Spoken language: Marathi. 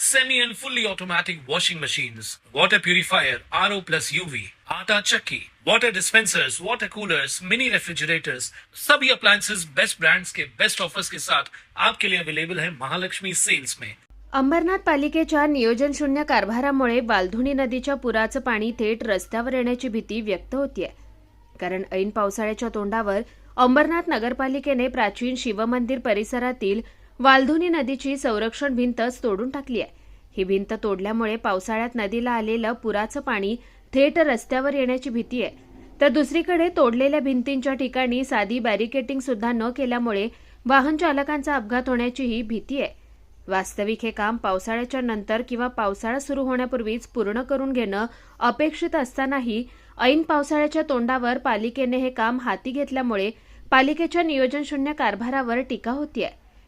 semi and fully automatic washing machines, water purifier, RO plus UV, आटा चक्की, water dispensers, water coolers, mini refrigerators, सभी appliances बेस्ट ब्रांड्स के बेस्ट ऑफर्स के साथ आपके लिए अवेलेबल है महालक्ष्मी सेल्स में। अंबरनाथ पालिकेच्या नियोजन शून्य कारभारामुळे बालधुणी नदीच्या पुराचं पाणी थेट रस्त्यावर येण्याची भीती व्यक्त होतीये. कारण ऐन पावसाळ्याच्या तोंडावर अंबरनाथ नगरपालिकेने प्राचीन शिवमंदिर परिसरातील वालधुनी नदीची संरक्षण भिंतच तोडून टाकली आहे. ही भिंत तोडल्यामुळे पावसाळ्यात नदीला आलेलं पुराचं पाणी थेट रस्त्यावर येण्याची भीती आहे. तर दुसरीकडे तोडलेल्या भिंतींच्या ठिकाणी साधी बॅरिकेटिंग सुद्धा न केल्यामुळे वाहन चालकांचा अपघात होण्याचीही भीती आहे. वास्तविक हे काम पावसाळ्याच्या नंतर किंवा पावसाळा सुरू होण्यापूर्वीच पूर्ण करून घेणं अपेक्षित असतानाही ऐन पावसाळ्याच्या तोंडावर पालिकेने हे काम हाती घेतल्यामुळे पालिकेच्या नियोजनशून्य कारभारावर टीका होतीये.